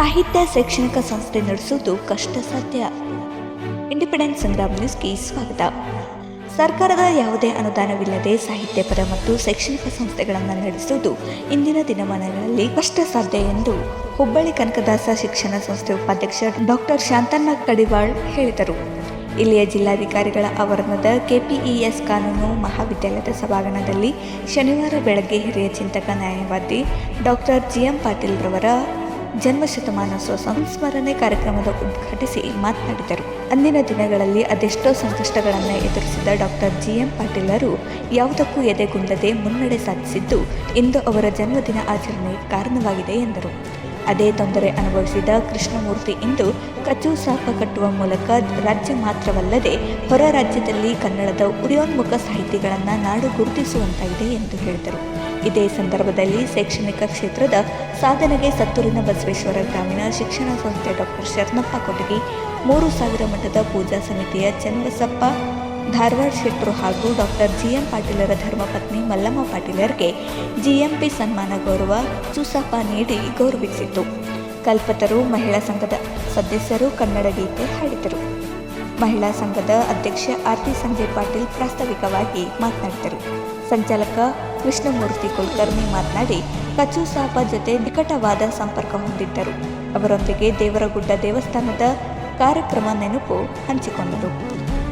ಸಾಹಿತ್ಯ ಶೈಕ್ಷಣಿಕ ಸಂಸ್ಥೆ ನಡೆಸುವುದು ಕಷ್ಟ ಸಾಧ್ಯ ಇಂಡಿಪೆಂಡೆಂಟ್ ಸಂಗ್ರಾಮ್ ನ್ಯೂಸ್ಗೆ ಸ್ವಾಗತ. ಸರ್ಕಾರದ ಯಾವುದೇ ಅನುದಾನವಿಲ್ಲದೆ ಸಾಹಿತ್ಯಪರ ಮತ್ತು ಶೈಕ್ಷಣಿಕ ಸಂಸ್ಥೆಗಳನ್ನು ನಡೆಸುವುದು ಇಂದಿನ ದಿನಮಾನಗಳಲ್ಲಿ ಕಷ್ಟ ಸಾಧ್ಯ ಎಂದು ಹುಬ್ಬಳ್ಳಿ ಕನಕದಾಸ ಶಿಕ್ಷಣ ಸಂಸ್ಥೆ ಉಪಾಧ್ಯಕ್ಷ ಡಾಕ್ಟರ್ ಶಾಂತಣ್ಣ ಕಡಿವಾಳ್ ಹೇಳಿದರು. ಇಲ್ಲಿಯ ಜಿಲ್ಲಾಧಿಕಾರಿಗಳ ಆವರಣದ ಕೆಪಿಇಎಸ್ ಕಾನೂನು ಮಹಾವಿದ್ಯಾಲಯದ ಸಭಾಂಗಣದಲ್ಲಿ ಶನಿವಾರ ಬೆಳಗ್ಗೆ ಹಿರಿಯ ಚಿಂತಕ ನ್ಯಾಯವಾದಿ ಡಾಕ್ಟರ್ ಜಿಎಂ ಪಾಟೀಲ್ ರವರ ಜನ್ಮ ಶತಮಾನೋತ್ಸವ ಸಂಸ್ಮರಣೆ ಕಾರ್ಯಕ್ರಮದ ಉದ್ಘಾಟಿಸಿ ಮಾತನಾಡಿದರು. ಅಂದಿನ ದಿನಗಳಲ್ಲಿ ಅದೆಷ್ಟೋ ಸಂಕಷ್ಟಗಳನ್ನು ಎದುರಿಸಿದ ಡಾಕ್ಟರ್ ಜಿ ಎಂ ಪಾಟೀಲರು ಯಾವುದಕ್ಕೂ ಎದೆಗುಂದದೆ ಮುನ್ನಡೆ ಸಾಧಿಸಿದ್ದು ಇಂದು ಅವರ ಜನ್ಮದಿನ ಆಚರಣೆಗೆ ಕಾರಣವಾಗಿದೆ ಎಂದರು. ಅದೇ ತೊಂದರೆ ಅನುಭವಿಸಿದ ಕೃಷ್ಣಮೂರ್ತಿ ಇಂದು ಕಚ್ಚು ಸಾಪ ಕಟ್ಟುವ ಮೂಲಕ ರಾಜ್ಯ ಮಾತ್ರವಲ್ಲದೆ ಹೊರ ರಾಜ್ಯದಲ್ಲಿ ಕನ್ನಡದ ಉದಯೋನ್ಮುಖ ಸಾಹಿತಿಗಳನ್ನು ನಾಡು ಗುರುತಿಸುವಂತಾಗಿದೆ ಎಂದು ಹೇಳಿದರು. ಇದೇ ಸಂದರ್ಭದಲ್ಲಿ ಶೈಕ್ಷಣಿಕ ಕ್ಷೇತ್ರದ ಸಾಧನೆಗೆ ಸತ್ತೂರಿನ ಬಸವೇಶ್ವರ ಗ್ರಾಮೀಣ ಶಿಕ್ಷಣ ಸಂಸ್ಥೆ ಡಾಕ್ಟರ್ ಶರಣಪ್ಪ ಕೊಟಗಿ ಮೂರು ಸಾವಿರ ಮಠದ ಪೂಜಾ ಸಮಿತಿಯ ಚನ್ನಬಸಪ್ಪ, ಧಾರವಾಡ ಶೆಟ್ಟರು ಹಾಗೂ ಡಾಕ್ಟರ್ ಜಿಎಂ ಪಾಟೀಲರ ಧರ್ಮಪತ್ನಿ ಮಲ್ಲಮ್ಮ ಪಾಟೀಲರಿಗೆ ಜಿಎಂಪಿ ಸನ್ಮಾನ ಗೌರವ ಚೂಸಪ್ಪ ನೀಡಿ ಗೌರವಿಸಿತು. ಕಲ್ಪತರು ಮಹಿಳಾ ಸಂಘದ ಸದಸ್ಯರು ಕನ್ನಡ ಗೀತೆ ಹಾಡಿದರು. ಮಹಿಳಾ ಸಂಘದ ಅಧ್ಯಕ್ಷ ಆರ್ತಿ ಸಂಜಯ್ ಪಾಟೀಲ್ ಪ್ರಾಸ್ತಾವಿಕವಾಗಿ ಮಾತನಾಡಿದರು. ಸಂಚಾಲಕ ಕೃಷ್ಣಮೂರ್ತಿ ಕುಲಕರ್ಣಿ ಮಾತನಾಡಿ, ಕಚು ಸಾಪ ಜೊತೆ ನಿಕಟವಾದ ಸಂಪರ್ಕ ಹೊಂದಿದ್ದರು. ಅವರೊಂದಿಗೆ ದೇವರಗುಡ್ಡ ದೇವಸ್ಥಾನದ ಕಾರ್ಯಕ್ರಮ ನೆನಪು ಹಂಚಿಕೊಂಡರು.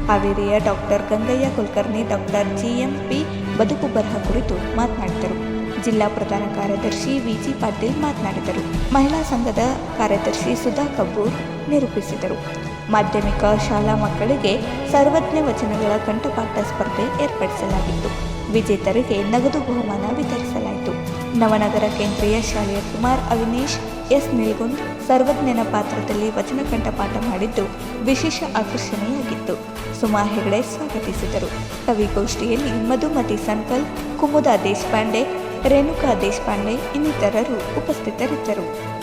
ಹಾವೇರಿಯ doctor Gangayya Kulkarni doctor GMP ಬದುಕು ಬರಹ ಕುರಿತು ಮಾತನಾಡಿದರು. ಜಿಲ್ಲಾ ಪ್ರಧಾನ ಕಾರ್ಯದರ್ಶಿ ವಿಜಿ ಪಾಟೀಲ್ ಮಾತನಾಡಿದರು. ಮಹಿಳಾ ಸಂಘದ ಕಾರ್ಯದರ್ಶಿ ಸುಧಾ ಕಬ್ಬೂರ್ ನಿರೂಪಿಸಿದರು. ಮಾಧ್ಯಮಿಕ ಶಾಲಾ ಮಕ್ಕಳಿಗೆ ಸರ್ವಜ್ಞ ವಚನಗಳ ಕಂಠಪಾಠ ಸ್ಪರ್ಧೆ ಏರ್ಪಡಿಸಲಾಗಿತ್ತು. ವಿಜೇತರಿಗೆ ನಗದು ಬಹುಮಾನ ವಿತರಿಸಲಾಯಿತು. ನವನಗರ ಕೇಂದ್ರೀಯ ಶಾಲೆಯ ಕುಮಾರ್ ಅವಿನೇಶ್, ಎಸ್. ನಿಲ್ಗುಂದ್ ಸರ್ವಜ್ಞನ ಪಾತ್ರದಲ್ಲಿ ವಚನ ಕಂಠಪಾಠ ಮಾಡಿದ್ದು ವಿಶೇಷ ಆಕರ್ಷಣೆಯಾಗಿತ್ತು. ಸುಮಾ ಹೆಗಡೆ ಸ್ವಾಗತಿಸಿದರು. ಕವಿಗೋಷ್ಠಿಯಲ್ಲಿ ಮಧುಮತಿ ಸಂಕಲ್, ಕುಮುದಾ ದೇಶಪಾಂಡೆ, ರೇಣುಕಾ ದೇಶಪಾಂಡೆ ಇನ್ನಿತರರು ಉಪಸ್ಥಿತರಿದ್ದರು.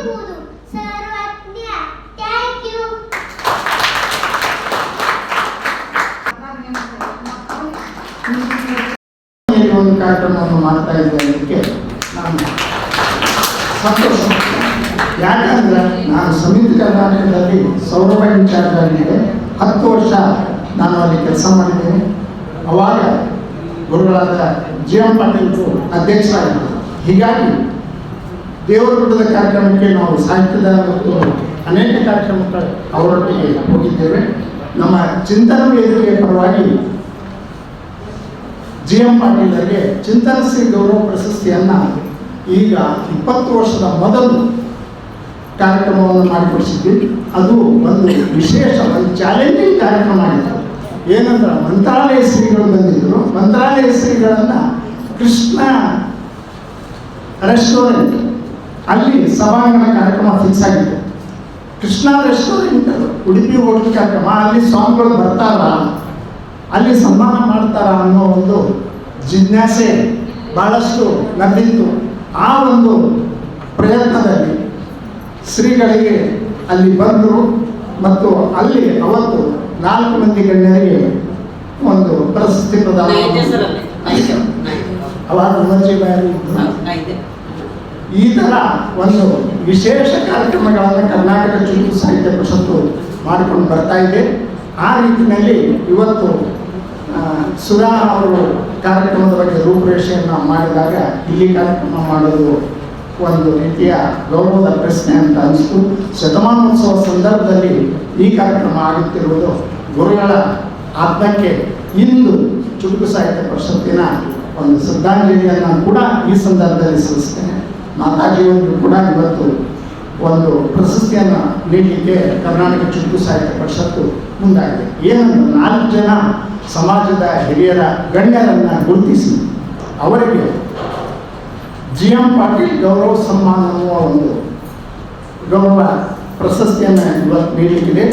ಎತ್ತುವುದು ಸರ್ವಜ್ಞ ಥ್ಯಾಂಕ್ ಯು ಒಂದು ಕಾರ್ಯಕ್ರಮವನ್ನು ಮಾಡ್ತಾ ಇದ್ದಕ್ಕೆ ನಾನು ಯಾಕಂದ್ರೆ ನಾನು ಸಮಿತಿ ಕರ್ನಾಟಕದಲ್ಲಿ ಸೌರಭ ಇನ್ಚಾರ್ಜ್ ಆಗಿದೆ ಹತ್ತು ವರ್ಷ ನಾನು ಅಲ್ಲಿ ಕೆಲಸ ಮಾಡಿದ್ದೇನೆ. ಅವಾಗ ಗುರುಗಳಾದ ಜಿ ಎಂ ಪಾಟೀಲ್ ಅಧ್ಯಕ್ಷರಾಗಿದ್ದರು ಹೀಗಾಗಿ ದೇವರಗುಡ್ಡದ ಕಾರ್ಯಕ್ರಮಕ್ಕೆ ನಾವು ಸಾಹಿತ್ಯದ ಮತ್ತು ಅನೇಕ ಕಾರ್ಯಕ್ರಮಕ್ಕೆ ಅವರೊಟ್ಟಿಗೆ ಹೋಗಿದ್ದೇವೆ. ನಮ್ಮ ಚಿಂತನ ವೇದಿಕೆಯ ಪರವಾಗಿ ಜಿ ಎಂ ಪಾಟೀಲರಿಗೆ ಚಿಂತನ ಶ್ರೀ ಗೌರವ ಪ್ರಶಸ್ತಿಯನ್ನು ಈಗ ಇಪ್ಪತ್ತು ವರ್ಷದ ಮೊದಲು ಕಾರ್ಯಕ್ರಮವನ್ನು ಮಾಡಿಕೊಡಿಸಿದ್ವಿ. ಅದು ಒಂದು ವಿಶೇಷ, ಒಂದು ಚಾಲೆಂಜಿಂಗ್ ಕಾರ್ಯಕ್ರಮ ಆಗಿತ್ತು. ಏನಂದ್ರೆ ಮಂತ್ರಾಲಯ ಶ್ರೀಗಳು ಬಂದಿದ್ರು. ಮಂತ್ರಾಲಯ ಶ್ರೀಗಳನ್ನು ಕೃಷ್ಣ ರೆಸ್ಟೋರೆಂಟ್ ಅಲ್ಲಿ ಸಭಾಂಗಣ ಕಾರ್ಯಕ್ರಮ ಫಿಕ್ಸ್ ಆಗಿತ್ತು ಕೃಷ್ಣ ರೆಸ್ಟೋರೆಂಟ್ ಉಡುಪಿ ಹೋಟೆಲ್ ಕಾರ್ಯಕ್ರಮ ಅಲ್ಲಿ ಸ್ವಾಮಿಗಳು ಬರ್ತಾರ? ಅಲ್ಲಿ ಸನ್ಮಾನ ಮಾಡ್ತಾರ ಅನ್ನೋ ಒಂದು ಜಿಜ್ಞಾಸೆ ಬಹಳಷ್ಟು ನಮ್ಮಿತ್ತು ಆ ಒಂದು ಪ್ರಯತ್ನದಲ್ಲಿ ಶ್ರೀಗಳಿಗೆ ಅಲ್ಲಿ ಬಂದರು ಮತ್ತು ಅಲ್ಲಿ ಅವತ್ತು ನಾಲ್ಕು ಮಂದಿ ಗಣ್ಯರಿಗೆ ಒಂದು ಪ್ರಶಸ್ತಿ ಪ್ರದಾನ. ಅವಾಗ ನಾ ಇದ್ದೆ. ಈ ಥರ ಒಂದು ವಿಶೇಷ ಕಾರ್ಯಕ್ರಮಗಳನ್ನು ಕರ್ನಾಟಕ ಚುಟುಕು ಸಾಹಿತ್ಯ ಪರಿಷತ್ತು ಮಾಡಿಕೊಂಡು ಬರ್ತಾ ಇದೆ. ಆ ರೀತಿಯಲ್ಲಿ ಇವತ್ತು ಸುಧಾ ಅವರು ಕಾರ್ಯಕ್ರಮದ ಬಗ್ಗೆ ರೂಪುರೇಷೆಯನ್ನು ಮಾಡಿದಾಗ ಇಲ್ಲಿ ಕಾರ್ಯಕ್ರಮ ಮಾಡೋದು ಒಂದು ರೀತಿಯ ಗೌರವದ ಪ್ರಶ್ನೆ ಅಂತ ಅನಿಸ್ತು. ಶತಮಾನೋತ್ಸವ ಸಂದರ್ಭದಲ್ಲಿ ಈ ಕಾರ್ಯಕ್ರಮ ಆಗುತ್ತಿರುವುದು ಗುರುಗಳ ಆತ್ಮಕ್ಕೆ ಇಂದು ಚುಟುಕು ಸಾಹಿತ್ಯ ಪರಿಷತ್ತಿನ ಒಂದು ಶ್ರದ್ಧಾಂಜಲಿಯನ್ನು ಕೂಡ ಈ ಸಂದರ್ಭದಲ್ಲಿ ಸಲ್ಲಿಸ್ತೇನೆ. ಮಾತಾಜಿಯವರು ಕೂಡ ಇವತ್ತು ಒಂದು ಪ್ರಶಸ್ತಿಯನ್ನು ನೀಡಲಿಕ್ಕೆ ಕರ್ನಾಟಕ ಚುಟುಕು ಸಾಹಿತ್ಯ ಪರಿಷತ್ತು ಮುಂದಾಗಿದೆ. ಏನಂದ್ರೆ ನಾಲ್ಕು ಜನ ಸಮಾಜದ ಹಿರಿಯರ ಗಣ್ಯರನ್ನು ಗುರುತಿಸಿ ಅವರಿಗೆ ಜಿ ಎಂ ಪಾಟೀಲ್ ಗೌರವ ಸನ್ಮಾನ ಅನ್ನುವ ಒಂದು ಗೌರವ ಪ್ರಶಸ್ತಿಯನ್ನು ಇವತ್ತು ನೀಡಲಿಕ್ಕಿದೆ.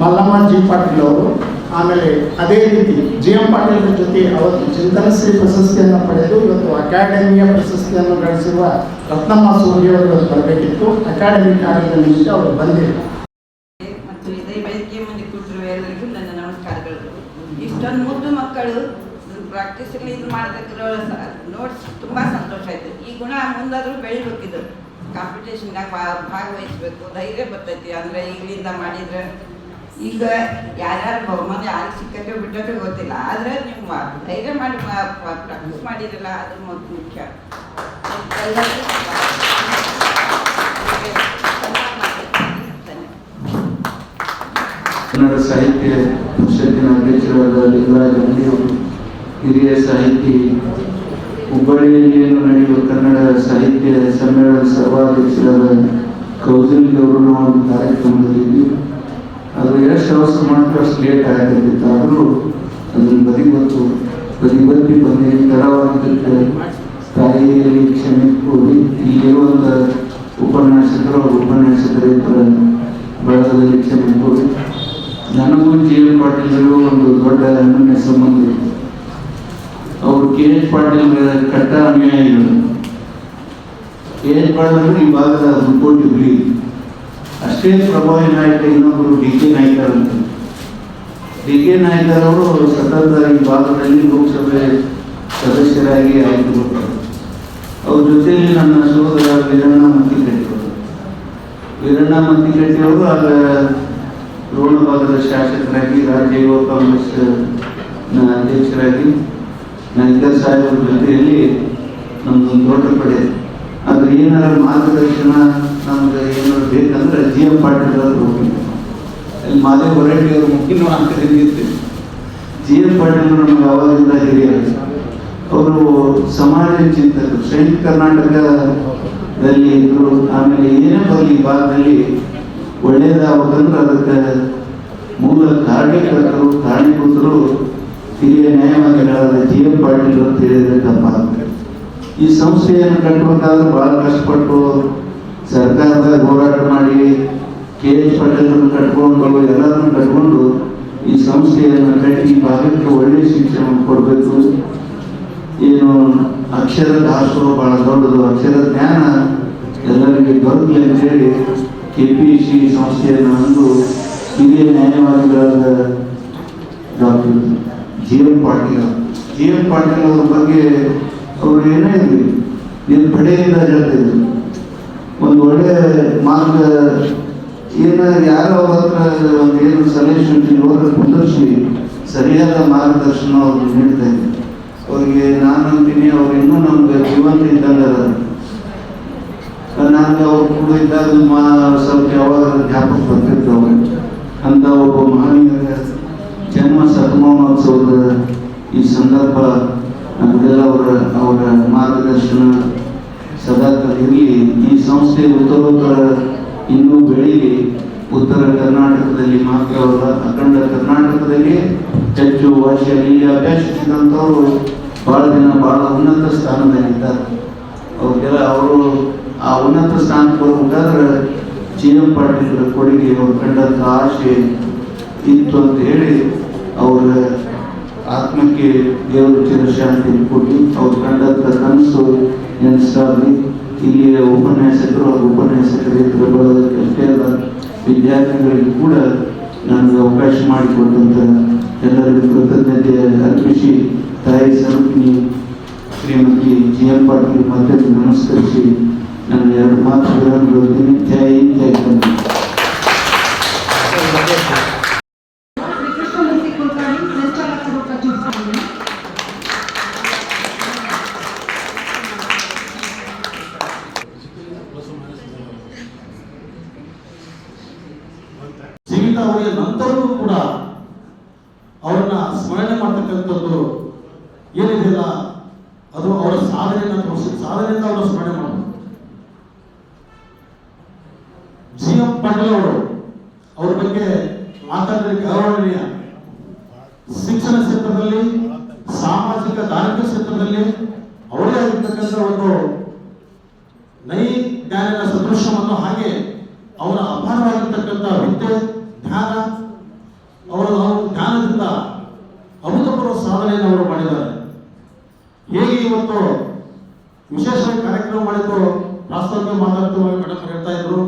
ಮಲ್ಲಮ್ಮ ಜಿ ಪಾಟೀಲ್ ಅವರು ಆಮೇಲೆ ಅದೇ ರೀತಿ ಜಿ ಎಂ ಪಾಟೀಲ್ ಜೊತೆ ಅವತ್ತು ಚಿಂತನಶ್ರೀ ಪ್ರಶಸ್ತಿಯನ್ನು ಪಡೆದು ಇವತ್ತು ಅಕಾಡೆಮಿಯ ಪ್ರಶಸ್ತಿಯನ್ನು ಗಳಿಸಿರುವ ರತ್ನಮ್ಮ ಸೂರ್ಯ ಅವರು ಇವತ್ತು ಬರಬೇಕಿತ್ತು. ಅಕಾಡೆಮಿ ಕಾರ್ಯದ ನಿಮಿತ್ತ ಅವರು ಬಂದಿಲ್ಲ. ಮತ್ತು ಇದೇ ವೇದಿಕೆ ಮುಂದೆ ಕೂತಿರುವ ಎಲ್ಲರಿಗೂ ನನ್ನ ನಮಸ್ಕಾರಗಳು. ಇಷ್ಟೊಂದು ಮುದ್ದು ಮಕ್ಕಳು ಪ್ರಾಕ್ಟೀಸಲ್ಲಿ ಇದು ಮಾಡೋದಕ್ಕೆ ನೋಟ್ಸ್ ತುಂಬ ಸಂತೋಷ ಆಯಿತು. ಈ ಗುಣ ಮುಂದಾದರೂ ಬೆಳಿಬೇಕಿದ್ದು ಕಾಂಪಿಟೇಷನ್ದಾಗ ಭಾಗವಹಿಸಬೇಕು, ಧೈರ್ಯ ಬರ್ತೈತಿ. ಅಂದರೆ ಇಲ್ಲಿಂದ ಮಾಡಿದ್ರೆ ಈಗ ಯಾರ್ಯಾರು ಬಹುಮಾನ ಯಾರು ಸಿಕ್ಕತ್ತೆ ಬಿಟ್ಟತ್ತೆ ಗೊತ್ತಿಲ್ಲ, ಆದರೆ ನೀವು ಧೈರ್ಯ ಮಾಡಿ ಪ್ರಾಕ್ಟೀಸ್ ಮಾಡಿರಲ್ಲ, ಅದು ಮೊದಲು ಮುಖ್ಯ. ಕನ್ನಡ ಸಾಹಿತ್ಯ ಪರಿಷತ್ತಿನ ಅಧ್ಯಕ್ಷರಾದ ಲಿಂಗರಾಜ ಮುನಿಯವರು ಹಿರಿಯ ಸಾಹಿತಿ ಹುಬ್ಬಳ್ಳಿಯಲ್ಲಿ ನಡೆಯುವ ಕನ್ನಡ ಸಾಹಿತ್ಯ ಸಮ್ಮೇಳನ ಸರ್ವಾಧ್ಯಕ್ಷರಾದ ಕೌಸಲ್ಯ ಅವರು ಒಂದು ಕಾರ್ಯಕ್ರಮದಲ್ಲಿ ಅದು ಎಷ್ಟು ಮಾಡಿದ್ರೆ ಅಷ್ಟು ಲೇಟ್ ಆಗಿರ್ತಿತ್ತು. ಆದರೂ ಅದನ್ನು ಬದಿ ಬಂತು. ಬದಿ ಬದಿ ಬಂದು ತಡವಾಗಿದ್ದಕ್ಕೆ ತಾಯಿಯಲ್ಲಿ ಕ್ಷಮೆ ಕೋರಿ ಇಲ್ಲಿರುವಂಥ ಉಪನ್ಯಾಸಕರು, ಅವ್ರ ಉಪನ್ಯಾಸಕರ ಬಳಗದಲ್ಲಿ ಕ್ಷಮೆ ಕೋರಿ. ನನಗೂ ಜಿ ಎಲ್ ಒಂದು ದೊಡ್ಡ ಅನನ್ಯ ಸಂಬಂಧ. ಇದೆ ಅವರು ಕೆ ಎಚ್ ಪಾಟೀಲ್ ಕಟ್ಟ ಅನುಯಾಯಿಗಳು. ಕೆ ಎಚ್ ಪಾಟೀಲ್ ಈ ಭಾಗದ ಹುಲಿ ಅಷ್ಟೇ ಪ್ರಭಾವಿ ನಾಯಕ ಇನ್ನೊಬ್ಬರು ಡಿ ಕೆ ನಾಯ್ಕರ್ ಅಂತ. ಡಿ ಕೆ ನಾಯ್ಕರ್ ಅವರು ಸತತ ಈ ಭಾಗದಲ್ಲಿ ಲೋಕಸಭೆ ಸದಸ್ಯರಾಗಿ ಆಯ್ದುಕೊಂಡರು ಅವ್ರ ಜೊತೆಯಲ್ಲಿ ನನ್ನ ಸಹೋದರ ವೀರಣ್ಣ ಮತ್ತಿಕಟ್ಟಿ ಅವರು. ವೀರಣ್ಣ ಮತ್ತಿಕಟ್ಟಿ ಅವರು ಆಗ ರೋಣ ಭಾಗದ ಶಾಸಕರಾಗಿ, ರಾಜ್ಯ ಯುವ ಕಾಂಗ್ರೆಸ್ ಅಧ್ಯಕ್ಷರಾಗಿ ನಾಯ್ಕರ್ ಸಾಹೇಬರ ಜೊತೆಯಲ್ಲಿ ನಮ್ದೊಂದು ದೊಡ್ಡ ಪಡೆ. ಆದ್ರೆ ಏನಾರ ಮಾರ್ಗದರ್ಶನ ನಮ್ಗೆ ಏನಾದ್ರು ಬೇಕಂದ್ರೆ ಜಿ ಎಂ ಪಾಟೀಲ್ ಅವರು ಅಲ್ಲಿ ಮಾದೇವ್ ಹೊರಟ್ಟಿ ಅವರು ಮುಖ್ಯ ಅಂಕದಲ್ಲಿ ಜಿ ಎಂ ಪಾಟೀಲ್ ನಮ್ಗೆ ಅವಾಗಿಂದ ಹಿರಿಯರು. ಅವರು ಸಮಾಜ ಚಿಂತಕರು. ಸೈನಿಕ ಕರ್ನಾಟಕದಲ್ಲಿ ಇದ್ರು, ಆಮೇಲೆ ಏನೇ ಬರಲಿ ಭಾಗದಲ್ಲಿ ಒಳ್ಳೆಯದಾಗಬೇಕಂದ್ರೆ ಅದಕ್ಕೆ ಮೂಲ ಕಾರಣೀಕರ್ತರು ಕಾರಣೀಕೃತರು ಹಿರಿಯ ನ್ಯಾಯವಾದಿಗಳಾದ ಜಿ ಎಂ ಪಾಟೀಲ್ ಅಂತ ಹೇಳಿದ್ರೆ ತಪ್ಪಾಗ್ತದೆ ಈ ಸಂಸ್ಥೆಯನ್ನು ಕಟ್ಟಬೇಕಾದ್ರೆ ಬಹಳ ಕಷ್ಟಪಟ್ಟು ಸರ್ಕಾರದಾಗ ಹೋರಾಟ ಮಾಡಿ ಕೆ ಎಚ್ ಪಾಟೀಲ್ ಕಟ್ಕೊಂಡು ಎಲ್ಲರನ್ನು ಕಟ್ಕೊಂಡು ಈ ಸಂಸ್ಥೆಯನ್ನು ಕಟ್ಟಿ ಭಾಗಕ್ಕೆ ಒಳ್ಳೆಯ ಶಿಕ್ಷಣ ಕೊಡಬೇಕು. ಏನು ಅಕ್ಷರ ದಾಸೋಹ ಬಹಳ ದೊಡ್ಡದು. ಅಕ್ಷರ ಜ್ಞಾನ ಎಲ್ಲರಿಗೆ ದೊರಕಲಿ ಅಂತೇಳಿ ಕೆ ಪಿ ಸಿ ಸಂಸ್ಥೆಯನ್ನು ಅಂದು ಹಿರಿಯ ನ್ಯಾಯವಾದಿಗಳಾದ doctor G M Patil G M Patil ಅವ್ರ ಬಗ್ಗೆ ಅವರು ಏನೇ ಇರಲಿ ನೀವು ಪಡೆಯಿಂದ ಹೇಳ್ತಿದ್ರು ಒಂದು ಒಳ್ಳೆ ಮಾರ್ಗ. ಏನು ಯಾರೋ ಅವ್ರ ಒಂದು ಏನು ಸಲಹೆ ಸೂಚನೆ ಹೋದ್ರೆ ಕುಂದರ್ಸಿ. ಸರಿಯಾದ ಮಾರ್ಗದರ್ಶನ ಅವ್ರು ನೀಡ್ತಾ ಅವ್ರಿಗೆ ನಾನು ಅಂತೀನಿ, ಅವ್ರು ಇನ್ನೂ ನಮ್ಗೆ ಜೀವಂತ ಇದ್ದಂಗೆ ನನಗೆ ಅವ್ರು ಕೂಡ ಇದ್ದಾಗ ಮಾ, ಸ್ವಲ್ಪ ಯಾವಾಗ ಜ್ಞಾಪಕ ಬರ್ತಿರ್ತವೆ ಅಂತ ಒಬ್ಬ ಮಹನೀಯರ ಜನ್ಮ ಶತಮಾನೋತ್ಸವದ ಈ ಸಂದರ್ಭ, ನಮಗೆಲ್ಲ ಅವರ ಅವರ ಮಾರ್ಗದರ್ಶನ ಸದಾ ಇರಲಿ, ಈ ಸಂಸ್ಥೆ ಉತ್ತರೋತ್ತರ ಇನ್ನೂ ಬೆಳೀಲಿ ಉತ್ತರ ಕರ್ನಾಟಕದಲ್ಲಿ ಮಾತ್ರವಲ್ಲ ಅಖಂಡ ಕರ್ನಾಟಕದಲ್ಲಿ ಹೆಚ್ಚು ಭಾಷೆಯಲ್ಲಿ ಬಹಳ ಭಾಳ ದಿನ ಭಾಳ ಉನ್ನತ ಸ್ಥಾನದಲ್ಲಿದ್ದಾರೆ. ಅವ್ರಿಗೆಲ್ಲ ಅವರು ಆ ಉನ್ನತ ಸ್ಥಾನಕ್ಕೆ ಬರ್ಬೇಕಾದ್ರೆ ಜಿ ಎಂ ಪಾಟೀಲ್ ಕೊಡುಗೆ ಅವ್ರು ಕಂಡಂಥ ಆಶೆ ಇತ್ತು ಅಂತ ಹೇಳಿ ಅವರ ಆತ್ಮಕ್ಕೆ ದೇವರು ಚಿರಶಾಂತಿ ಕೊಟ್ಟು ಅವ್ರು ಕಂಡಂಥ ಕನಸು ನೆನೆಸ್ತಾಗ್ಲಿ ಇಲ್ಲಿಯ ಉಪನ್ಯಾಸಕರು ಹಾಗೂ ಉಪನ್ಯಾಸಕರೇತರ ಅಷ್ಟೇ ಅಲ್ಲ, ವಿದ್ಯಾರ್ಥಿಗಳಿಗೆ ಕೂಡ ನನಗೆ ಅವಕಾಶ ಮಾಡಿಕೊಟ್ಟಂತ ಎಲ್ಲರಿಗೂ ಕೃತಜ್ಞತೆ ಅರ್ಪಿಸಿ, ತಾಯಿ ಸರಪಣಿ ಶ್ರೀಮತಿ ಜಿ ಎಂ ಪಾಟೀಲ್ ಮತ್ತೆ ನಮಸ್ಕರಿಸಿ ನಾನು ಎರಡು ಮಾತುಗಳನ್ನು ಹೇಳ್ತೀನಿ ಜೈ ಜೈ ಕನ್ನಡ ಕೃಷ್ಣಮೂರ್ತಿ ಕುಲಕರ್ಣಿ ಸಂಚಾಲಕ ಡಾಕ್ಟರ್ ಜೋಸಾಮಯ್ಯ ಜೀವಿತಾವಧಿಯ ನಂತರವೂ ಕೂಡ ಅವರನ್ನ ಸ್ಮರಣೆ ಮಾಡ್ತಕ್ಕಂಥದ್ದು ಏನಿದೆಯಲ್ಲ, ಅದು ಅವರ ಸಾಧನೆಯನ್ನು ತೋರಿಸಿ ಸಾಧನೆಯಿಂದ ಅವರ ಸ್ಮರಣೆ ಮಾಡಬೇಕು ಜಿ ಎಂ ಪಾಟೀಲ್ ಅವರು ಅವ್ರ ಬಗ್ಗೆ ಮಾತಾಡಲಿಕ್ಕೆ ಗೌರವನೀಯ ಶಿಕ್ಷಣ ಕ್ಷೇತ್ರದಲ್ಲಿ, ಸಾಮಾಜಿಕ ಧಾರ್ಮಿಕ ಕ್ಷೇತ್ರದಲ್ಲಿ ಅವರೇ ಆಗಿರ್ತಕ್ಕಂಥ ಒಂದು ನೈ ಜ್ಞಾನದ ಸದೃಶ್ಯವನ್ನು ಹಾಗೆ ಅವರ ಅಪಾರವಾಗಿರ್ತಕ್ಕಂಥ ವಿದ್ಯೆ, ಜ್ಞಾನ, ಅವರ ಜ್ಞಾನದಿಂದ ಅಭೂತಪೂರ್ವ ಸಾಧನೆಯನ್ನು ಅವರು ಮಾಡಿದ್ದಾರೆ. ಹೇಗೆ ಇವತ್ತು ವಿಶೇಷವಾಗಿ ಕಾರ್ಯಕ್ರಮ ಮಾಡಿದ್ರು ರಾಷ್ಟ್ರಕ್ಕೆ ಮಾತಾಡ್ತೀವಿ ಮೇಡಮ್ ಹೇಳ್ತಾ ಇದ್ರು.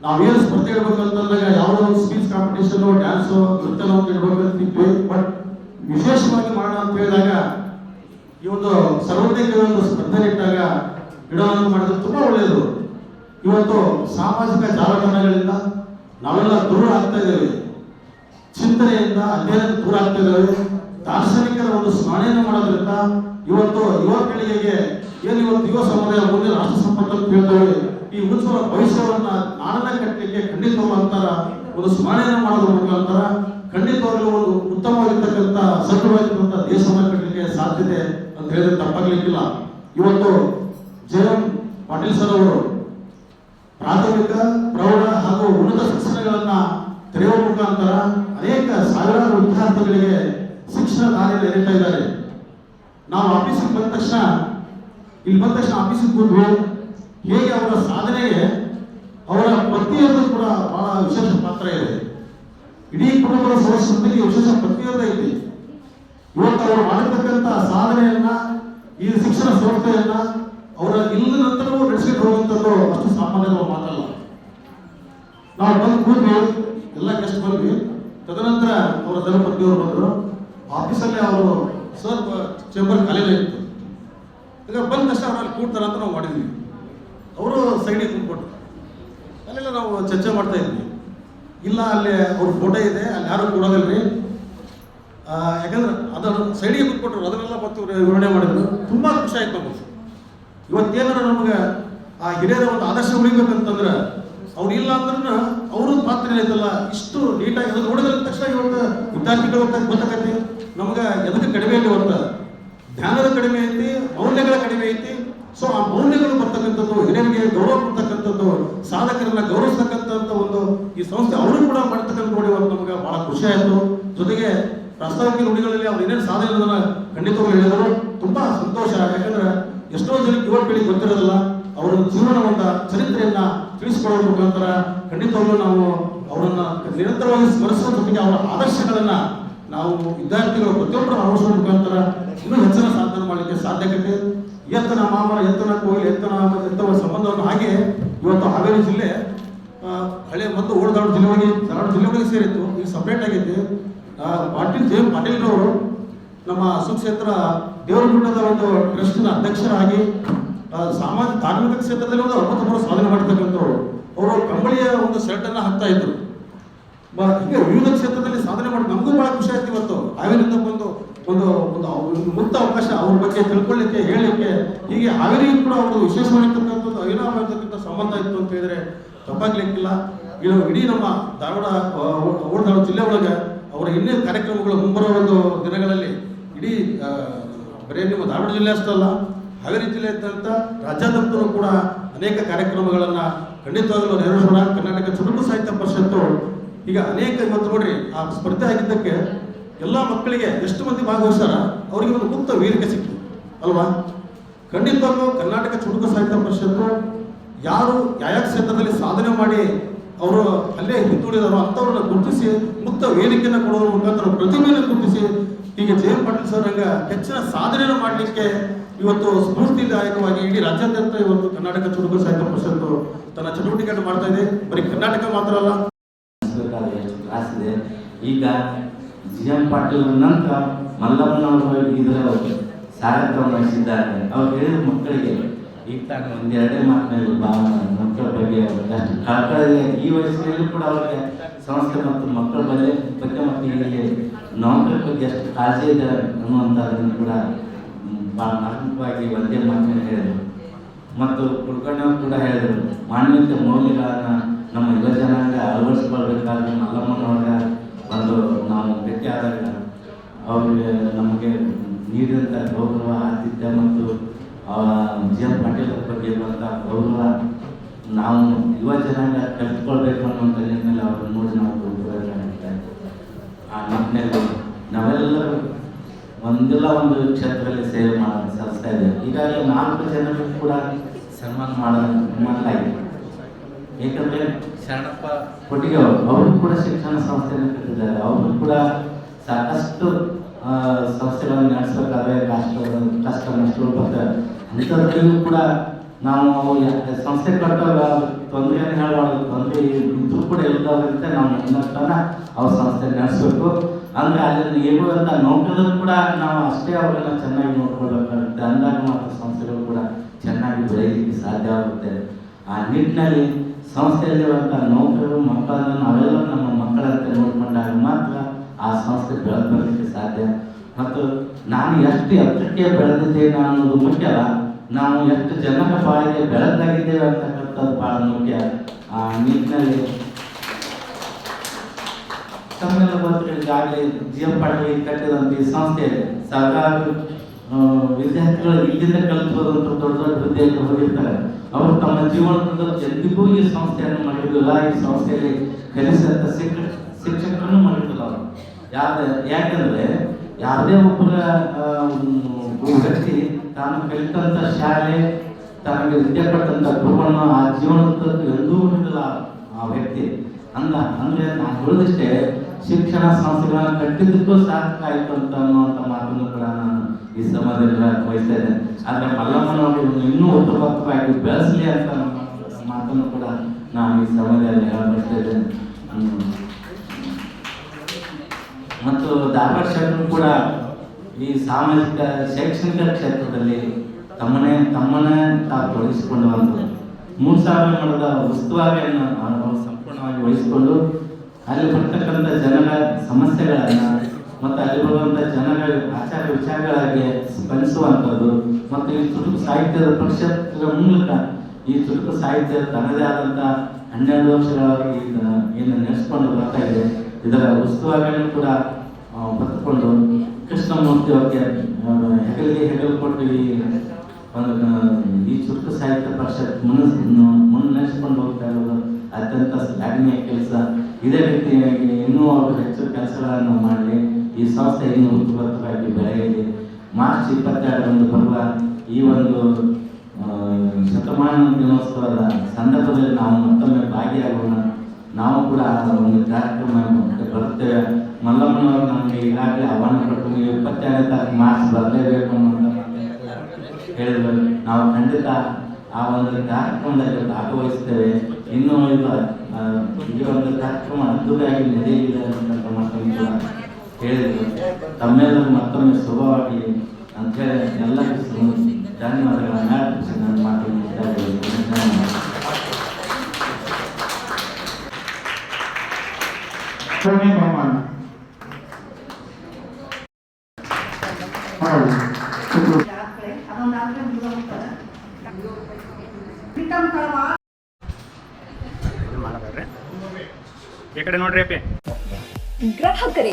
ನಾವೇನು ಸ್ಪರ್ಧೆ ಇಡ್ಬೇಕಂತಂದಾಗ ಯಾವುದೋ ಒಂದು ಸ್ಪೀಚ್ ಕಾಂಪಿಟೇಷನ್ ಡ್ಯಾನ್ಸು ನೃತ್ಯ ಅಂತ ಇಡ್ಬೇಕಂತಿದ್ವಿ ಬಟ್ ವಿಶೇಷವಾಗಿ ಮಾಡೋಣ ಅಂತ ಹೇಳಿದಾಗ ಈ ಒಂದು ಸರ್ವಜ್ಞ ಒಂದು ಸ್ಪರ್ಧೆ ಇಟ್ಟಾಗ ಇಡೋದನ್ನು ಮಾಡಿದ್ರೆ ತುಂಬಾ ಒಳ್ಳೆಯದು. ಇವತ್ತು ಸಾಮಾಜಿಕ ಜಾಲತಾಣಗಳಿಂದ ನಾವೆಲ್ಲ ದೂರ ಆಗ್ತಾ ಇದ್ದೇವೆ. ಚಿಂತನೆಯಿಂದ ಅಧ್ಯಯನ ದೂರ ಆಗ್ತಾ ಇದ್ದೇವೆ. ದಾರ್ಶನಿಕರ ಒಂದು ಸ್ಮರಣೆಯನ್ನು ಮಾಡೋದ್ರಿಂದ ಇವತ್ತು ಯುವ ಪೀಳಿಗೆಗೆ ಏನು ಇವತ್ತು ಯುವ ಸಮುದಾಯ ಮುಂದೆ ರಾಷ್ಟ್ರ ಸಂಪತ್ತು ಹೇಳ್ತೇವೆ, ಈ ಉಜ್ವಲ ಭವಿಷ್ಯವನ್ನ ನಾಡನ್ನ ಕಟ್ಟಲಿಕ್ಕೆ ಖಂಡಿತವಾದಂತರ ಒಂದು ಸ್ಮರಣೆಯನ್ನು ಮಾಡೋದ್ರ ಮುಖಾಂತರ ಖಂಡಿತವಾಗಿ ಒಂದು ಉತ್ತಮವಾಗಿರ್ತಕ್ಕಂಥ ಸದೃಢವಾಗಿರ್ತಕ್ಕಂಥ ದೇಶವನ್ನ ಕಟ್ಟಲಿಕ್ಕೆ ಸಾಧ್ಯತೆ ಅಂತ ಹೇಳಿದ್ರೆ ತಪ್ಪಾಗ್ಲಿಕ್ಕಿಲ್ಲ. ಇವತ್ತು ಜೆ ಎಂ ಪಾಟೀಲ್ ಸರ್ ಅವರು ಪ್ರಾಥಮಿಕ, ಪ್ರೌಢ ಹಾಗೂ ಉನ್ನತ ಶಿಕ್ಷಣಗಳನ್ನ ತೆರೆಯುವ ಮುಖಾಂತರ ಅನೇಕ ಸಾವಿರಾರು ವಿದ್ಯಾರ್ಥಿಗಳಿಗೆ ಶಿಕ್ಷಣ ದಾರಿಯಲ್ಲಿ ನೀಡ್ತಾ ಇದ್ದಾರೆ. ನಾವು ಆಫೀಸಿಗೆ ಬಂದ ತಕ್ಷಣ, ಇಲ್ಲಿ ಬಂದ ತಕ್ಷಣ ಆಫೀಸಿಗೆ ಕೂತ್ವಿ ಹೇಗೆ ಅವರ ಸಾಧನೆಗೆ ಅವರ ಪತಿಯದ್ದು ಕೂಡ ಬಹಳ ವಿಶೇಷ ಪಾತ್ರ ಇದೆ. ಇಡೀ ಕುಟುಂಬದ ಸದಸ್ಯರಲ್ಲಿ ವಿಶೇಷ ಪತಿಯದ್ದು ಐತಿ ಇವತ್ತು ಅವರು ಮಾಡಿರ್ತಕ್ಕಂಥ ಸಾಧನೆಯನ್ನ, ಈ ಶಿಕ್ಷಣ ಸಂಸ್ಥೆಯನ್ನ ಅವರ ಇಲ್ಲದ ನಂತರವೂ ನಡೆಸಿಕೊಂಡು ಹೋಗುವಂಥದ್ದು ಅಷ್ಟು ಸಾಮಾನ್ಯದ ಮಾತಲ್ಲ. ನಾವು ಬಂದು ಕೂತ್ವಿ, ಎಲ್ಲ ಗೆಸ್ಟ್ ಬಂದ್ವಿ. ತದನಂತರ ಅವರ ಧರ್ಮಪತಿಯವರು ಬಂದರು. ಆಫೀಸಲ್ಲೇ ಅವರು, ಸರ್ ಚೇಂಬರ್ ಖಾಲಿನೇ ಇತ್ತು. ಈಗ ಬಂದ ತಕ್ಷಣ ಅವ್ರಲ್ಲಿ ಕೂಡ್ತಾರೆ ಅಂತ ನಾವು ಮಾಡಿದ್ವಿ. ಅವರು ಸೈಡಿಗೆ ಕೂತ್ಕೊಟ್ರು. ಅಲ್ಲೆಲ್ಲ ನಾವು ಚರ್ಚೆ ಮಾಡ್ತಾ ಇದ್ವಿ. ಇಲ್ಲ, ಅಲ್ಲಿ ಅವ್ರ ಫೋಟೋ ಇದೆ, ಅಲ್ಲಿ ಯಾರು ಕೊಡೋದಿಲ್ಲ ರೀ ಯಾಕಂದ್ರೆ ಅದನ್ನು ಸೈಡಿಗೆ ಕೂತ್ಕೊಟ್ರು, ಅದನ್ನೆಲ್ಲ ಮತ್ತು ವಿವರಣೆ ಮಾಡಿದ್ರು. ತುಂಬ ಖುಷಿ ಆಯ್ತು ನಮಗೆ. ಇವತ್ತೇನಾರ ನಮಗೆ ಆ ಹಿರಿಯರ ಒಂದು ಆದರ್ಶ ಉಳಿಬೇಕಂತಂದ್ರೆ, ಅವ್ರು ಇಲ್ಲ ಅಂದ್ರೂ ಅವ್ರ ಪಾತ್ರ ಏನೈತಲ್ಲ ಇಷ್ಟು ನೀಟಾಗಿ ನೋಡಿದ ತಕ್ಷಣ ಇವತ್ತು ವಿದ್ಯಾರ್ಥಿಗಳು ಗೊತ್ತಾಗತ್ತೆ ನಮ್ಗೆ ಎದಕ್ಕೆ ಕಡಿಮೆ ಇಲ್ಲ ಅಂತ? ಧ್ಯಾನದ ಕಡಿಮೆ ಐತಿ, ಮೌಲ್ಯಗಳ ಕಡಿಮೆ ಐತಿ. ಸೊ ಆ ಮೌಲ್ಯಗಳು ಬರ್ತಕ್ಕಂಥದ್ದು, ಹಿರಿಯರಿಗೆ ಗೌರವ ಕೊಡ್ತಕ್ಕಂಥದ್ದು, ಸಾಧಕರನ್ನ ಗೌರವಿಸ್ತಕ್ಕಂಥ ಒಂದು ಈ ಸಂಸ್ಥೆ ಅವರು ಕೂಡ ಮಾಡ್ತಕ್ಕಂಥ ನೋಡಿ ನಮ್ಗೆ ಬಹಳ ಖುಷಿ ಆಯಿತು. ಜೊತೆಗೆ ಪ್ರಾಸ್ತಾವಿಕ ನುಡಿಗಳಲ್ಲಿ ಅವ್ರು ಏನೇನು ಸಾಧನೆ ಅನ್ನೋದನ್ನ ಖಂಡಿತವಾಗಿ ಹೇಳಿದ್ರು. ತುಂಬಾ ಸಂತೋಷ. ಯಾಕಂದ್ರೆ ಎಷ್ಟೋ ಜನ ಯುವ ಪೀಳಿಗೆ ಗೊತ್ತಿರೋದಿಲ್ಲ. ಅವರ ಜೀವನವನ್ನ ಚರಿತ್ರೆಯನ್ನ ತಿಳಿಸಿಕೊಳ್ಳುವ ಮುಖಾಂತರ ಖಂಡಿತವಾಗ್ಲೂ ನಾವು ಅವರನ್ನ ನಿರಂತರವಾಗಿ ಸ್ಮರಿಸುವ ಜೊತೆಗೆ ಅವರ ಆದರ್ಶಗಳನ್ನ ನಾವು ವಿದ್ಯಾರ್ಥಿಗಳು ಪ್ರತಿಯೊಬ್ಬರು ಅಳವಡಿಸುವ ಮುಖಾಂತರ ಇನ್ನೂ ಹೆಚ್ಚಿನ ಸಾಧನೆ ಮಾಡಲಿಕ್ಕೆ ಸಾಧ್ಯತೆ ಎತ್ತನ ಮಾಮರ ಎತ್ತನ ಕೋಯಿಲ್ ಎತ್ತನ ಎತ್ತವ ಸಂಬಂಧವನ್ನು ಹಾಗೆ ಇವತ್ತು ಹಾವೇರಿ ಜಿಲ್ಲೆ ಹಳೆ ಮತ್ತು ಓಡದಾಡು ಜಿಲ್ಲೆಗಳಿಗೆ ಧಾರವಾಡ ಜಿಲ್ಲೆಗಳಿಗೆ ಸೇರಿತ್ತು. ಈಗ ಸಪ್ರೇಟ್ ಆಗೈತಿ ಪಾಟೀಲ್ ಜೆ ಪಾಟೀಲ್ರವರು ನಮ್ಮ ಸುಕ್ಷೇತ್ರ ದೇವರಗುಡ್ಡದ ಒಂದು ಟ್ರಸ್ಟ್ನ ಅಧ್ಯಕ್ಷರಾಗಿ ಆ, ಸಮಾಜ ಧಾರ್ಮಿಕ ಕ್ಷೇತ್ರದಲ್ಲಿ ಒಂದು ಅಭೂತಪೂರ್ವ ಸಾಧನೆ ಮಾಡ್ತಕ್ಕಂಥವ್ರು. ಅವರು ಕಂಬಳಿಯ ಒಂದು ಶರ್ಟನ್ನು ಹಾಕ್ತಾ ಇದ್ರು. ಹೀಗೆ ವಿವಿಧ ಕ್ಷೇತ್ರದಲ್ಲಿ ಸಾಧನೆ ಮಾಡಿ ನಮಗೂ ಬಹಳ ಖುಷಿ ಆಯ್ತು ಇವತ್ತು. ಹಾವೇರಿಯಿಂದ ಬಂದು ಒಂದು ಒಂದು ಮುಕ್ತ ಅವಕಾಶ ಅವ್ರ ಬಗ್ಗೆ ತಿಳ್ಕೊಳ್ಳಿಕ್ಕೆ, ಹೇಳಲಿಕ್ಕೆ ಹೀಗೆ ಹಾವೇರಿಗೂ ಕೂಡ ಒಂದು ವಿಶೇಷವಾಗಿರ್ತಕ್ಕಂಥದ್ದು ಅವಿನಾಭವಾಗಿರ್ತಕ್ಕಂಥ ಸಂಬಂಧ ಇತ್ತು ಅಂತ ಹೇಳಿದ್ರೆ ತಪ್ಪಾಗ್ಲಿಕ್ಕಿಲ್ಲ. ಇದು ಇಡೀ ನಮ್ಮ ಧಾರವಾಡ ಓಡದಾಳ ಜಿಲ್ಲೆ ಒಳಗೆ ಅವರ ಇನ್ನೇ ಕಾರ್ಯಕ್ರಮಗಳು ಮುಂಬರುವ ಒಂದು ದಿನಗಳಲ್ಲಿ ಇಡೀ ಬರೀ ನಿಮ್ಮ ಧಾರವಾಡ ಜಿಲ್ಲೆ ಅಷ್ಟೇ ಅಲ್ಲ, ಹಾವೇರಿ ಜಿಲ್ಲೆಯಾದ್ಯಂತ ರಾಜ್ಯಾದ್ಯಂತಲೂ ಕೂಡ ಅನೇಕ ಕಾರ್ಯಕ್ರಮಗಳನ್ನು ಖಂಡಿತವಾಗಲೂ ನೆರವೇರಿಸೋಣ. ಕರ್ನಾಟಕ ಚುಟುಕು ಸಾಹಿತ್ಯ ಪರಿಷತ್ತು ಈಗ ಅನೇಕ ಇವತ್ತು ನೋಡ್ರಿ, ಆ ಸ್ಪರ್ಧೆ ಆಗಿದ್ದಕ್ಕೆ ಎಲ್ಲ ಮಕ್ಕಳಿಗೆ ಎಷ್ಟು ಮಂದಿ ಭಾಗವಹಿಸ್ತಾರ ಅವರಿಗೆ ಒಂದು ಮುಕ್ತ ವೇದಿಕೆ ಸಿಕ್ತು, ಅಲ್ವಾ? ಖಂಡಿತವಾಗ್ಲೂ ಕರ್ನಾಟಕ ಚುಟುಕು ಸಾಹಿತ್ಯ ಪರಿಷತ್ತು ಯಾರು ಯಾವ ಕ್ಷೇತ್ರದಲ್ಲಿ ಸಾಧನೆ ಮಾಡಿ ಅವರು ಅಲ್ಲೇ ಹಿಂದುಳಿದಾರೋ ಅಂಥವ್ರನ್ನ ಗುರುತಿಸಿ ಮುಕ್ತ ವೇದಿಕೆಯನ್ನು ಕೊಡುವ ಮುಖಾಂತರ ಪ್ರತಿಮೆಯನ್ನು ಗುರುತಿಸಿ ಈಗ ಜಯಂ ಪಾಟೀಲ್ ಸರ್ ಹಂಗ ಹೆಚ್ಚಿನ ಸಾಧನೆಯನ್ನು ಮಾಡಲಿಕ್ಕೆ ಇವತ್ತು ಸ್ಫೂರ್ತಿದಾಯಕವಾಗಿ ಇಡೀ ರಾಜ್ಯಾದ್ಯಂತ ಇವತ್ತು ಕರ್ನಾಟಕ ಚುಟುಕು ಸಾಹಿತ್ಯ ಪರಿಷತ್ತು ತನ್ನ ಚಟುವಟಿಕೆಯನ್ನು ಮಾಡ್ತಾ ಇದೆ. ಬರೀ ಕರ್ನಾಟಕ ಮಾತ್ರ ಅಲ್ಲ ಈಗ ಜಿ ಎಂ ಪಾಟೀಲ್ ನಂತರ ಮಲ್ಲಮ್ಮನವರು ಇದರ ಸಾರಥ್ಯ ವಹಿಸಿದ್ದಾರೆ ಅವ್ರು ಹೇಳಿದ ಮಕ್ಕಳಿಗೆ ಈಗ ತಾನು ಒಂದೆರಡೇ ಮಾತಿನಲ್ಲಿ ಭಾವನೆ. ಮಕ್ಕಳ ಬಗ್ಗೆ ಅಷ್ಟು ಈ ವಯಸ್ಸಿನಲ್ಲೂ ಕೂಡ ಅವರಿಗೆ ಸಂಸ್ಥೆ ಮತ್ತು ಮಕ್ಕಳ ಬಗ್ಗೆ ಬಗ್ಗೆ ಮತ್ತು ಇಲ್ಲಿ ನೌಕರ ಬಗ್ಗೆ ಎಷ್ಟು ಕಾಳಜಿ ಇದೆ ಅನ್ನುವಂಥದ್ದನ್ನು ಕೂಡ ಭಾಳ ಮಾರ್ಮಿಕವಾಗಿ ಒಂದೇ ಮಾತನ್ನು ಹೇಳಿದರು. ಮತ್ತು ಕುಲಕರ್ಣಿಯವರು ಕೂಡ ಹೇಳಿದರು ಮಾನ್ಯತೆ ಮೌಲ್ಯಗಳನ್ನು ನಮ್ಮ ಯುವ ಜನಾಂಗ ಅಳವಡಿಸ್ಕೊಳ್ಬೇಕಾದ್ರೆ ಮಲ್ಲಮ್ಮನವರ ಒಂದು ನಾವು ಆದಾಗ ಅವರಿಗೆ ನಮಗೆ ನೀಡಿದಂಥ ಗೌರವ, ಆತಿಥ್ಯ ಮತ್ತು ಜಿ ಎಂ ಪಾಟೀಲ್ ಬಗ್ಗೆ ಇರುವಂಥ ಗೌರವ ನಾವು ಯುವ ಜನಾಂಗ ಕಲಿತ್ಕೊಳ್ಬೇಕು ಅನ್ನುವಂಥ ನಿಟ್ಟಿನಲ್ಲಿ ಅವ್ರನ್ನ ನೋಡಿ ನಾವು ಗೌರವಬೇಕಾಗುತ್ತೆ ಆ ನಿಟ್ಟಿನಲ್ಲಿ ನಾವೆಲ್ಲರೂ ಒಂದಿಲ್ಲ ಒಂದು ಕ್ಷೇತ್ರದಲ್ಲಿ ಸೇವೆ ಮಾಡ ಸಲ್ಲಿಸ್ತಾ ಇದ್ದೇವೆ. ಈಗಾಗಲೇ ನಾಲ್ಕು ಜನರಿಗೂ ಕೂಡ ಸನ್ಮಾನ ಮಾಡ ಮಾಡಲಾಗಿದೆ ಏಕೆಂದರೆ ಶರಣಪ್ಪ ಕೊಟ್ಟಿಗೆ ಅವರು ಕೂಡ ಶಿಕ್ಷಣ ಸಂಸ್ಥೆಯನ್ನು ಕಟ್ಟಿದ್ದಾರೆ. ಅವರು ಕೂಡ ಸಾಕಷ್ಟು ಸಂಸ್ಥೆಗಳನ್ನು ನಡೆಸಬೇಕಾದ್ರೆ ಕಷ್ಟ ಕಷ್ಟ ನಷ್ಟಗಳು ಬರ್ತಾರೆ. ಅಂಥದ್ರಲ್ಲೂ ಕೂಡ ನಾವು ಸಂಸ್ಥೆ ಕಟ್ಟಾಗ ತೊಂದರೆಯನ್ನು ಹೇಳಬಾರ್ದು. ತೊಂದರೆ ಇದ್ರೂ ಕೂಡ ಇಲ್ಲದಂತೆ ನಾವು ಮುನ್ನಟ್ಟನ ಅವ್ರ ಸಂಸ್ಥೆ ನಡೆಸಬೇಕು. ಅಂದ್ರೆ ಅಲ್ಲಿಂದ ಇರುವಂಥ ನೋಟದಲ್ಲೂ ಕೂಡ ನಾವು ಅಷ್ಟೇ ಅವರೆಲ್ಲ ಚೆನ್ನಾಗಿ ನೋಡ್ಕೊಳ್ಬೇಕಾಗುತ್ತೆ. ಅಂದಾಗ ಮಾತ್ರ ಸಂಸ್ಥೆಗಳು ಕೂಡ ಚೆನ್ನಾಗಿ ಬೆಳೆಯಲಿಕ್ಕೆ ಸಾಧ್ಯ ಆಗುತ್ತೆ. ಆ ನಿಟ್ಟಿನಲ್ಲಿ ಸಂಸ್ಥೆಯಲ್ಲಿರುವಂಥ ನೌಕರರು, ಮಕ್ಕಳನ್ನು ನಾವೆಲ್ಲ ನಮ್ಮ ಮಕ್ಕಳಂತೆ ನೋಡ್ಕೊಂಡಾಗ ಮಾತ್ರ ಆ ಸಂಸ್ಥೆ ಬೆಳೆದು ಸಾಧ್ಯ. ಮತ್ತು ನಾನು ಎಷ್ಟು ಎತ್ತರಕ್ಕೆ ಬೆಳೆದಿದ್ದೇನೆ ಅನ್ನೋದು ಮುಖ್ಯ ನಾವು ಎಷ್ಟು ಜನರ ಬಾಳಿಗೆ ಬೆಳೆದಾಗಿದ್ದೇವೆ ಅಂತಕ್ಕಂಥದ್ದು ಭಾಳ ಮುಖ್ಯ. ಆ ನಿಟ್ಟಿನಲ್ಲಿ ತಮ್ಮೆಲ್ಲ ಗೊತ್ತಿರೋ ಈಗಾಗಲೇ ಜಿ ಎಂ ಕಟ್ಟಿದಂಥ ಈ ಸಂಸ್ಥೆ ಸಾವಿರಾರು ವಿದ್ಯಾರ್ಥಿಗಳು ಇಲ್ಲಿಂದ ಕಲಿತುವಂಥ ದೊಡ್ಡ ದೊಡ್ಡ ಹುದ್ದೆಗೆ ಹೋಗಿರ್ತಾರೆ ಅವರು ತಮ್ಮ ಜೀವನದ ಎಂದಿಗೂ ಈ ಸಂಸ್ಥೆಯನ್ನು ಮಾಡಿರಲಿಲ್ಲ. ಈ ಸಂಸ್ಥೆಯಲ್ಲಿ ಕಲಿಸಿದಂಥ ಶಿಕ್ಷಕ ಶಿಕ್ಷಕರನ್ನು ಮಾಡಿರಲಿಲ್ಲ ಅವರು. ಯಾವ್ದು ಯಾಕಂದ್ರೆ ಯಾವುದೇ ಒಬ್ಬರ ವ್ಯಕ್ತಿ ತಾನು ಕಲಿತಂಥ ಶಾಲೆ, ತನಗೆ ವಿದ್ಯೆ ಪಟ್ಟಂಥ ಗುರುವನ್ನು ಆ ಜೀವನದ ಎಂದೂ ಉಳಿದಿಲ್ಲ ಆ ವ್ಯಕ್ತಿ. ಅಂದ, ಅಂದ್ರೆ ನಾನು ಹೇಳಿದಷ್ಟೇ ಶಿಕ್ಷಣ ಸಂಸ್ಥೆಗಳನ್ನ ಕಟ್ಟಿದ್ದಕ್ಕೂ ಸಾಕಾಯ್ತು ಅಂತ ಅನ್ನುವಂಥ ಮಾತನ್ನು ಕೂಡ ನಾನು ಈ ಸಮಾಜದಲ್ಲಿ ವಹಿಸ್ತಾ ಇದ್ದೇನೆ ಆದರೆ ಮಲ್ಲಮ್ಮನವರು ಇನ್ನೂ ಉತ್ತಮವಾಗಿ ಬೆಳೆಸಲಿ ಅಂತ ಮಾತನ್ನು ಕೂಡ ನಾನು ಈ ಸಮಾಜದಲ್ಲಿ ಹೇಳಬಯಸ್ತಾ ಇದ್ದೇನೆ. ಮತ್ತು ಧಾರವಾಡ ಕ್ಷೇತ್ರ ಕೂಡ ಈ ಸಾಮಾಜಿಕ, ಶೈಕ್ಷಣಿಕ ಕ್ಷೇತ್ರದಲ್ಲಿ ತಮ್ಮನೇ ತಮ್ಮನೇ ತಾವು ತೊಡಗಿಸಿಕೊಂಡವಂಥದ್ದು ಮೂರು ಸಾವಿರ ಮಠದ ಉಸ್ತುವಾರಿಯನ್ನು ಸಂಪೂರ್ಣವಾಗಿ ವಹಿಸಿಕೊಂಡು ಅಲ್ಲಿ ಬರ್ತಕ್ಕಂಥ ಜನರ ಸಮಸ್ಯೆಗಳನ್ನು ಮತ್ತು ಅಲ್ಲಿ ಬರುವಂಥ ಜನಗಳ ಆಚಾರ ವಿಚಾರಗಳಾಗಿ ಸ್ಪಂದಿಸುವಂಥದ್ದು ಮತ್ತು ಈ ಚುಟುಕು ಸಾಹಿತ್ಯದ ಪರಿಷತ್ತರ ಮೂಲಕ ಈ ಚುಟುಕು ಸಾಹಿತ್ಯ ತನ್ನದೇ ಆದಂಥ ಹನ್ನೆರಡು ವರ್ಷಗಳಾಗಿ ಏನು ನಡೆಸ್ಕೊಂಡು ಬರ್ತಾ ಇದೆ. ಇದರ ಉಸ್ತುವಾರಿಯನ್ನು ಕೂಡ ಬರ್ತಕೊಂಡು ಕೃಷ್ಣಮೂರ್ತಿ ಅವರಿಗೆ ಹೆಗಲಿಗೆ ಹೆಗಲು ಕೊಟ್ಟು ಈ ಒಂದು ಈ ಚುಟುಕು ಸಾಹಿತ್ಯ ಪರಿಷತ್ ಮುನ್ನೆಸ್ ಮುನ್ನಡೆಸ್ಕೊಂಡು ಹೋಗ್ತಾ ಇರೋದು ಅತ್ಯಂತ ಶ್ಲಾಘನೀಯ ಕೆಲಸ. ಇದೇ ರೀತಿಯಾಗಿ ಇನ್ನೂ ಅವರು ಹೆಚ್ಚು ಕೆಲಸಗಳನ್ನು ಮಾಡಲಿ. ಈ ಸಂಸ್ಥೆ ಇನ್ನು ಉತ್ಪತ್ತವಾಗಿ ಬೆಳೆಯಲಿ ಮಾರ್ಚ್ ಇಪ್ಪತ್ತೆರಡರಂದು ಬರುವ ಈ ಒಂದು ಶತಮಾನ ದಿನೋತ್ಸವದ ಸಂದರ್ಭದಲ್ಲಿ ನಾವು ಮತ್ತೊಮ್ಮೆ ಭಾಗಿಯಾಗೋಣ. ನಾವು ಕೂಡ ಒಂದು ಕಾರ್ಯಕ್ರಮ ಬರುತ್ತೇವೆ. ಮಲ್ಲಮ್ಮನವರು ನಮಗೆ ಈಗಾಗಲೇ ಆಹ್ವಾನ ಕೊಟ್ಟು ಇಪ್ಪತ್ತೆರಡನೇ ತಾರೀಕು ಮಾರ್ಚ್ ಬರಲೇಬೇಕು ಅನ್ನೋ ಹೇಳಿದ್ರು. ನಾವು ಖಂಡಿತ ಆ ಒಂದು ಕಾರ್ಯಕ್ರಮದಲ್ಲಿ ಭಾಗವಹಿಸ್ತೇವೆ ಇನ್ನೂ ಇದು ಈ ಒಂದು ಕಾರ್ಯಕ್ರಮ ಅದ್ಭುತವಾಗಿ ನಡೆಯಲಿದೆ ಅಂತ ಮಾತನ್ನು ಕೂಡ ಹೇಳಿದರು. ತಮ್ಮೆಲ್ಲರೂ ಮತ್ತೊಮ್ಮೆ ಶುಭವಾಗಿ ಅಂತೇಳಿ ಎಲ್ಲರಿಗೂ ಧನ್ಯವಾದಗಳನ್ನು ಅರ್ಪಿಸಿ ನನ್ನ ಮಾತನ್ನು ಮುಕ್ತಾಯಗೊಳಿಸ್ತೇನೆ. ಧನ್ಯವಾದ ಕಡಿಮೆ ಬಹುಮಾನ ಮಾಡಿ ಈ ಕಡೆ ನೋಡ್ರಿ ಅಪ್ಪಿ. ಗ್ರಾಹಕರೇ